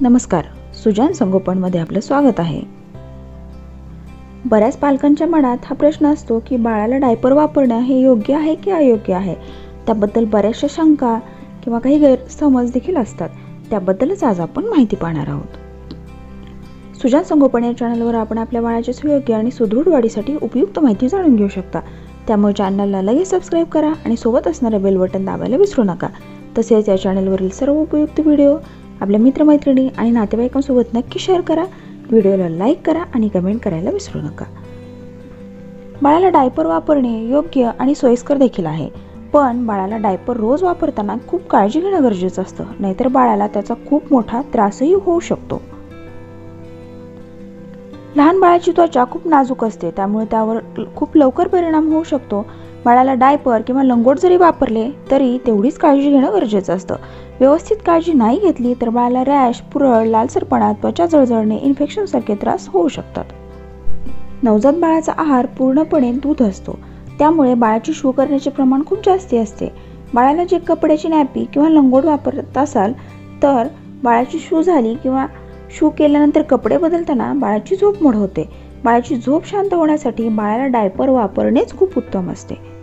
नमस्कार. सुजान संगोपनमध्ये आपलं स्वागत आहे. बऱ्याच पालकांच्या मनात हा प्रश्न असतो की बाळाला डायपर वापरणं हे योग्य आहे की अयोग्य आहे? त्याबद्दल बऱ्याचशा शंका किंवा काही गैरसमज देखील असतात. त्याबद्दलच आज आपण माहिती पाहणार आहोत. सुजान संगोपन या चॅनलवर आपण आपल्या बाळाच्या सुयोग्य आणि सुदृढ वाढीसाठी उपयुक्त माहिती जाणून घेऊ शकता. त्यामुळे चॅनलला लगेच सबस्क्राईब करा आणि सोबत असणारं बेल बटन दाबायला विसरू नका. तसेच या चॅनलवरील सर्व उपयुक्त व्हिडिओ आपल्या मित्रमैत्रिणी आणि नातेवाईकांसोबत नक्की शेअर करा. व्हिडिओला लाईक करा आणि कमेंट करायला विसरू नका. बाळाला डायपर वापरणे योग्य आणि सोयीस्कर देखील आहे. पण बाळाला डायपर रोज वापरताना खूप काळजी घेणं गरजेचं असतं. नाहीतर बाळाला त्याचा खूप मोठा त्रासही होऊ शकतो. लहान बाळाची त्वचा खूप नाजूक असते. त्यामुळे त्यावर खूप लवकर परिणाम होऊ शकतो. बाळाला डायपर किंवा लंगोट जरी वापरले तरी तेवढीच काळजी घेणं गरजेचं असतं. व्यवस्थित काळजी नाही घेतली तर बाळाला रॅश पुरळ लालसरपणा त्वचा जळजळणे इन्फेक्शनसारखे त्रास होऊ शकतात. नवजात बाळाचा आहार पूर्णपणे दूध असतो. त्यामुळे बाळाची शू करण्याचे प्रमाण खूप जास्ती असते. बाळाला जे कपड्याची नॅपी किंवा लंगोट वापरत असाल तर बाळाची शू झाली किंवा शू केल्यानंतर कपडे बदलताना बाळाची झोप मोड होते. बाळाची झोप शांत होण्यासाठी बाळाला डायपर वापरणेच खूप उत्तम असते.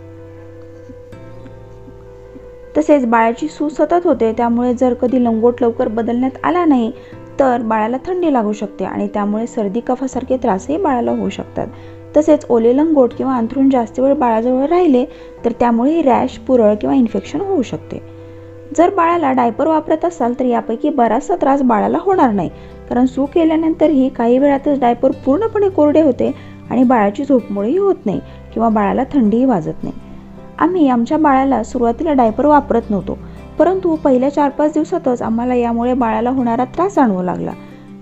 तसेच बाळाची सू सतत होते त्यामुळे जर कधी लंगोट लवकर बदलण्यात आला नाही तर बाळाला थंडी लागू शकते आणि त्यामुळे सर्दी कफासारखे त्रासही बाळाला होऊ शकतात. तसेच ओले लंगोट किंवा अंथरूण जास्त वेळ बाळाजवळ राहिले तर त्यामुळे रॅश पुरळ किंवा इन्फेक्शन होऊ शकते. जर बाळाला डायपर वापरत असाल तर यापैकी बराचसा त्रास बाळाला होणार नाही कारण सू केल्यानंतरही काही वेळातच डायपर पूर्णपणे कोरडे होते आणि बाळाची झोपमुळेही होत नाही किंवा बाळाला थंडीही वाजत नाही. आम्ही आमच्या बाळाला सुरुवातीला डायपर वापरत नव्हतो. परंतु पहिल्या चार पाच दिवसातच आम्हाला यामुळे बाळाला होणारा त्रास जाणवू लागला.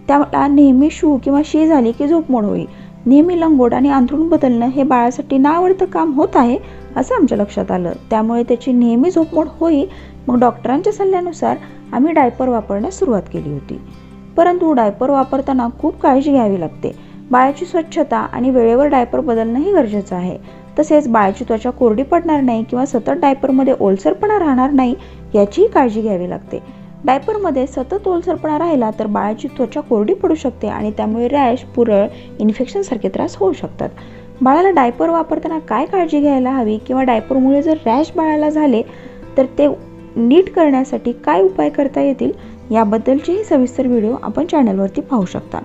त्याला नेहमी शू किंवा शी झाली की झोपमोड होई नेहमी लंगोट आणि अंथरूण बदलणं हे बाळासाठी नावडतं काम होत आहे असं आमच्या लक्षात आलं. त्यामुळे त्याची नेहमी झोपमोड होई मग डॉक्टरांच्या सल्ल्यानुसार आम्ही डायपर वापरण्यास सुरुवात केली होती. परंतु डायपर वापरताना खूप काळजी घ्यावी लागते. बाळाची स्वच्छता आणि वेळेवर डायपर बदलणंही गरजेचं आहे. तसेच बाळाची त्वचा कोरडी पडणार नाही किंवा सतत डायपरमध्ये ओलसरपणा राहणार नाही याचीही काळजी घ्यावी लागते. डायपरमध्ये सतत ओलसरपणा राहिला तर बाळाची त्वचा कोरडी पडू शकते आणि त्यामुळे रॅश पुरळ इन्फेक्शनसारखे त्रास होऊ शकतात. बाळाला डायपर वापरताना काय काळजी घ्यायला हवी किंवा डायपरमुळे जर रॅश बाळाला झाले तर ते नीट करण्यासाठी काय उपाय करता येतील? याबद्दलचेही सविस्तर व्हिडिओ आपण चॅनलवरती पाहू शकता.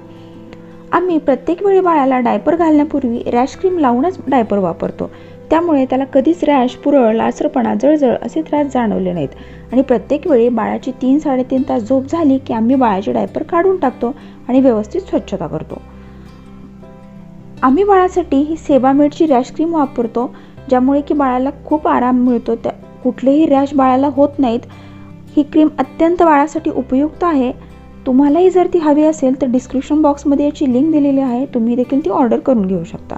आम्ही प्रत्येक वेळी बाळाला डायपर घालण्यापूर्वी रॅश क्रीम लावूनच डायपर वापरतो. त्यामुळे त्याला कधीच रॅश पुरळ लासरपणा जळजळ असे त्रास जाणवले नाहीत. आणि प्रत्येक वेळी बाळाची तीन साडेतीन तास झोप झाली की आम्ही बाळाचे डायपर काढून टाकतो आणि व्यवस्थित स्वच्छता करतो. आम्ही बाळासाठी ही सेबामेडची रॅश क्रीम वापरतो ज्यामुळे की बाळाला खूप आराम मिळतो. त्या कुठलेही रॅश बाळाला होत नाहीत. ही क्रीम अत्यंत बाळासाठी उपयुक्त आहे. तुम्हालाही जर ती हवी असेल तर डिस्क्रिप्शन बॉक्समध्ये याची लिंक दिलेली आहे. तुम्ही देखील ती ऑर्डर करून घेऊ शकता.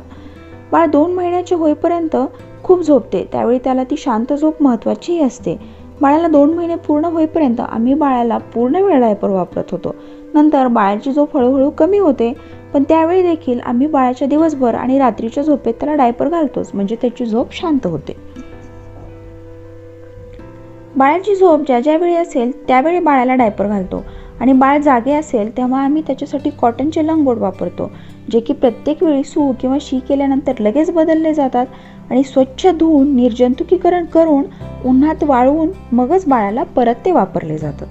बाळ दोन महिन्याचे होईपर्यंत खूप झोपते. त्यावेळी त्याला ती शांत झोप महत्त्वाचीही असते. बाळाला दोन महिने पूर्ण होईपर्यंत आम्ही बाळाला पूर्ण वेळ डायपर वापरत होतो. नंतर बाळाची झोप हळूहळू कमी होते. पण त्यावेळी देखील आम्ही बाळाच्या दिवसभर आणि रात्रीच्या झोपेत त्याला डायपर घालतोच. म्हणजे त्याची झोप शांत होते. बाळाची झोप ज्या ज्यावेळी असेल त्यावेळी बाळाला डायपर घालतो. आणि बाळ जागे असेल तेव्हा आम्ही त्याच्यासाठी कॉटनचे लंगोट वापरतो जे की प्रत्येक वेळी सू किंवा शी केल्यानंतर लगेच बदलले जातात आणि स्वच्छ धुवून निर्जंतुकीकरण करून उन्हात वाळवून मगच बाळाला परत ते वापरले जातात.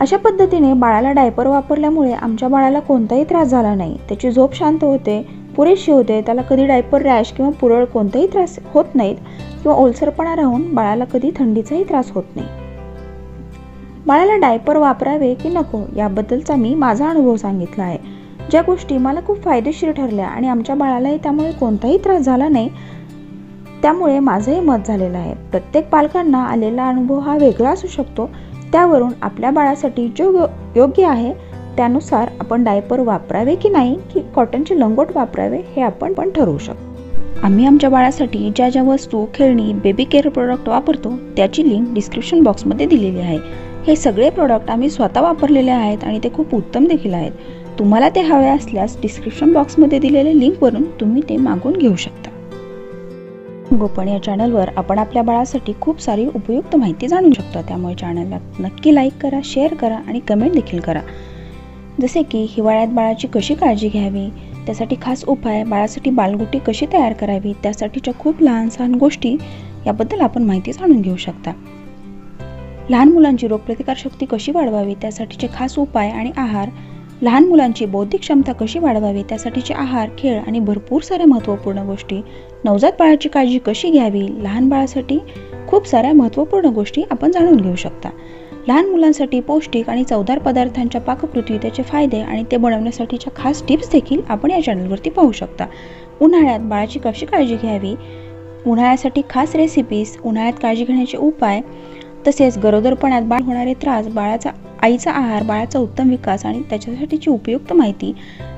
अशा पद्धतीने बाळाला डायपर वापरल्यामुळे आमच्या बाळाला कोणताही त्रास झाला नाही. त्याची झोप शांत होते पुरेशी होते त्याला कधी डायपर रॅश किंवा पुरळ कोणताही त्रास होत नाहीत किंवा ओलसरपणा राहून बाळाला कधी थंडीचाही त्रास होत नाही. बाळाला डायपर वापरावे की नको याबद्दलचा मी माझा अनुभव सांगितला आहे. ज्या गोष्टी मला खूप फायदेशीर ठरल्या आणि आमच्या बाळालाही त्यामुळे कोणताही त्रास झाला नाही त्यामुळे माझंही मत झालेलं आहे. प्रत्येक पालकांना आलेला अनुभव हा वेगळा असू शकतो. त्यावरून आपल्या बाळासाठी जो योग्य आहे त्यानुसार आपण डायपर वापरावे की नाही की कॉटनचे लंगोट वापरावे हे आपण पण ठरवू शकतो. आम्ही आमच्या बाळासाठी ज्या ज्या वस्तू खेळणी बेबी केअर प्रोडक्ट वापरतो त्याची लिंक डिस्क्रिप्शन बॉक्समध्ये दिलेली आहे. हे सगळे प्रोडक्ट आम्ही स्वतः वापरलेले आहेत आणि ते खूप उत्तम देखील आहेत. तुम्हाला ते हवे असल्यास डिस्क्रिप्शन बॉक्समध्ये दिलेल्या लिंकवरून तुम्ही ते मागून घेऊ शकता. गोपण या चॅनलवर आपण आपल्या बाळासाठी खूप सारी उपयुक्त माहिती जाणू शकतो. त्यामुळे चॅनलला नक्की लाईक करा शेअर करा आणि कमेंट देखील करा. जसे की हिवाळ्यात बाळाची कशी काळजी घ्यावी? त्यासाठी खास उपाय बाळासाठी बालगुटी कशी तयार करावी? त्यासाठीच्या खूप लहान सहान गोष्टी याबद्दल आपण माहिती जाणून घेऊ शकता. लहान मुलांची रोगप्रतिकारशक्ती कशी वाढवावी त्यासाठीचे खास उपाय आणि आहार. लहान मुलांची बौद्धिक क्षमता कशी वाढवावी त्यासाठीचे आहार खेळ आणि भरपूर साऱ्या महत्त्वपूर्ण गोष्टी. नवजात बाळाची काळजी कशी घ्यावी लहान बाळासाठी खूप साऱ्या महत्त्वपूर्ण गोष्टी आपण जाणून घेऊ शकता. लहान मुलांसाठी पौष्टिक आणि चवदार पदार्थांच्या पाककृती त्याचे फायदे आणि ते बनवण्यासाठीच्या खास टिप्स देखील आपण या चॅनलवरती पाहू शकता. उन्हाळ्यात बाळाची कशी काळजी घ्यावी? उन्हाळ्यासाठी खास रेसिपीज उन्हाळ्यात काळजी घेण्याचे उपाय. तसेच गरोदरपणात बाळ होणारे त्रास बाळाचा आईचा आहार बाळाचा उत्तम विकास आणि त्याच्यासाठीची उपयुक्त माहिती.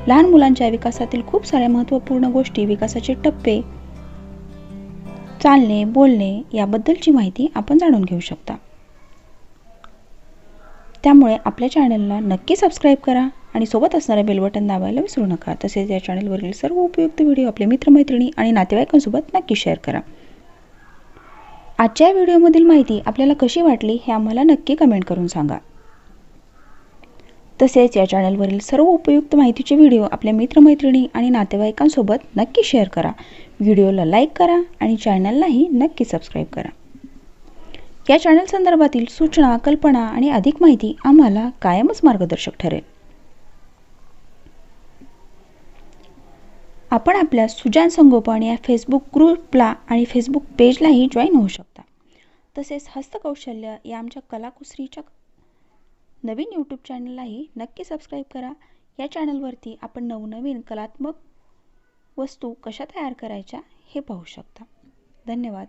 लहान मुलांच्या विकासातील खूप साऱ्या महत्त्वपूर्ण गोष्टी विकासाचे टप्पे चालणे बोलणे याबद्दलची माहिती आपण जाणून घेऊ शकता. त्यामुळे आपल्या चॅनलला नक्की सबस्क्राईब करा आणि सोबत असणारे बेलबटन दाबायला विसरू नका. तसेच या चॅनलवरील सर्व उपयुक्त व्हिडिओ आपल्या मित्रमैत्रिणी आणि नातेवाईकांसोबत नक्की शेअर करा. आजच्या व्हिडिओमधील माहिती आपल्याला कशी वाटली हे आम्हाला नक्की कमेंट करून सांगा. तसेच या चॅनलवरील सर्व उपयुक्त माहितीचे व्हिडिओ आपल्या मित्रमैत्रिणी आणि नातेवाईकांसोबत नक्की शेअर करा. व्हिडिओला लाईक करा आणि चॅनललाही नक्की सबस्क्राईब करा. या चॅनल संदर्भातील सूचना कल्पना आणि अधिक माहिती आम्हाला कायमच मार्गदर्शक ठरेल. आपण आपल्या सुजान संगोपन या फेसबुक ग्रुपला आणि फेसबुक पेजलाही जॉईन होऊ शकता. तसेच हस्तकौशल्य या आमच्या कलाकुसरीच्या नवीन यूट्यूब चॅनललाही नक्की सबस्क्राईब करा. या चॅनलवरती आपण नवनवीन कलात्मक वस्तू कशा तयार करायच्या हे पाहू शकता. धन्यवाद.